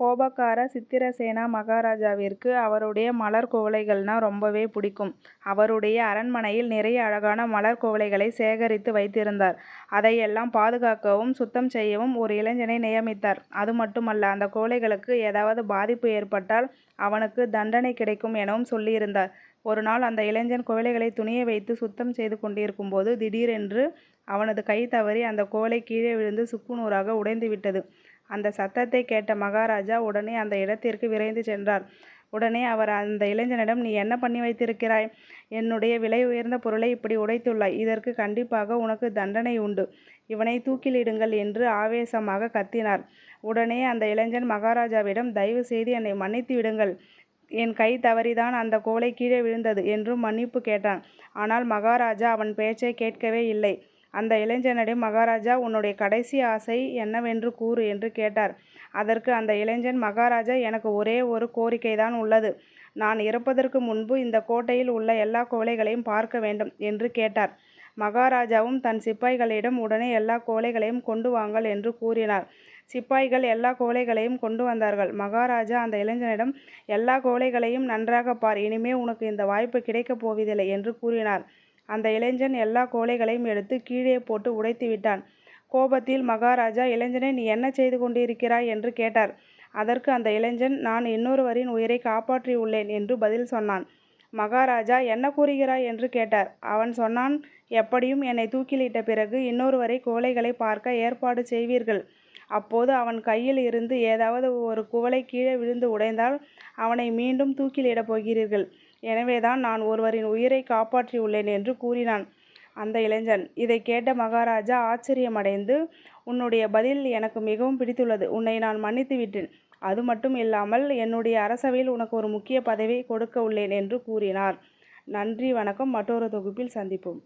கோபக்கார சித்திரசேனா மகாராஜாவிற்கு அவருடைய மலர் குவளைகள்னா ரொம்பவே பிடிக்கும். அவருடைய அரண்மனையில் நிறைய அழகான மலர் குவளைகளை சேகரித்து வைத்திருந்தார். அதையெல்லாம் பாதுகாக்கவும் சுத்தம் செய்யவும் ஒரு இளைஞனை நியமித்தார். அது மட்டுமல்ல அந்த குவளைகளுக்கு ஏதாவது பாதிப்பு ஏற்பட்டால் அவனுக்கு தண்டனை கிடைக்கும் எனவும் சொல்லியிருந்தார். ஒரு நாள் அந்த இளைஞன் குவளைகளை துணியை வைத்து சுத்தம் செய்து கொண்டிருக்கும்போது திடீரென்று அவனது கை தவறி அந்த குவளை கீழே விழுந்து சுக்குநூறாக உடைந்துவிட்டது. அந்த சத்தத்தை கேட்ட மகாராஜா உடனே அந்த இடத்திற்கு விரைந்து சென்றார். உடனே அவர் அந்த இளைஞனிடம் நீ என்ன பண்ணி வைத்திருக்கிறாய்? என்னுடைய விலை உயர்ந்த பொருளை இப்படி உடைத்துள்ளாய். இதற்கு கண்டிப்பாக உனக்கு தண்டனை உண்டு. இவனை தூக்கிலிடுங்கள் என்று ஆவேசமாக கத்தினார். உடனே அந்த இளைஞன் மகாராஜாவிடம் தயவு செய்து என்னை மன்னித்து விடுங்கள். என் கை தவறிதான் அந்த கோலை கீழே விழுந்தது என்றும் மன்னிப்பு கேட்டான். ஆனால் மகாராஜா அவன் பேச்சை கேட்கவே இல்லை. அந்த இளைஞனிடம் மகாராஜா உன்னுடைய கடைசி ஆசை என்னவென்று கூறு என்று கேட்டார். அதற்கு அந்த இளைஞன் மகாராஜா எனக்கு ஒரே ஒரு கோரிக்கைதான் உள்ளது. நான் இறப்பதற்கு முன்பு இந்த கோட்டையில் உள்ள எல்லா கோழைகளையும் பார்க்க வேண்டும் என்று கேட்டார். மகாராஜாவும் தன் சிப்பாய்களிடம் உடனே எல்லா கோழைகளையும் கொண்டு வாங்கள் என்று கூறினார். சிப்பாய்கள் எல்லா கோழைகளையும் கொண்டு வந்தார்கள். மகாராஜா அந்த இளைஞனிடம் எல்லா கோழைகளையும் நன்றாக பார். இனிமே உனக்கு இந்த வாய்ப்பு கிடைக்கப் போவதில்லை என்று கூறினார். அந்த இளைஞன் எல்லா கோழைகளையும் எடுத்து கீழே போட்டு உடைத்து விட்டான். கோபத்தில் மகாராஜா இளைஞனை நீ என்ன செய்து கொண்டிருக்கிறாய்? என்று கேட்டார். அதற்கு அந்த இளைஞன் நான் இன்னொருவரின் உயிரை காப்பாற்றியுள்ளேன் என்று பதில் சொன்னான். மகாராஜா என்ன கூறுகிறாய்? என்று கேட்டார். அவன் சொன்னான் எப்படியும் என்னை தூக்கிலிட்ட பிறகு இன்னொருவரை கோழைகளை பார்க்க ஏற்பாடு செய்வீர்கள். அப்போது அவன் கையில் இருந்து ஏதாவது ஒரு குவளை கீழே விழுந்து உடைந்தால் அவனை மீண்டும் தூக்கிலிடப் போகிறீர்கள். எனவேதான் நான் ஒருவரின் உயிரை காப்பாற்றியுள்ளேன் என்று கூறினான். அந்த இளைஞன். இதைக் கேட்ட மகாராஜா ஆச்சரியமடைந்து உன்னுடைய பதில் எனக்கு மிகவும் பிடித்துள்ளது. உன்னை நான் மன்னித்து விட்டேன். அது மட்டும் இல்லாமல் என்னுடைய அரசவையில் உனக்கு ஒரு முக்கிய பதவியை கொடுக்க உள்ளேன் என்று கூறினார். நன்றி வணக்கம் மற்றொரு தொகுப்பில் சந்திப்போம்.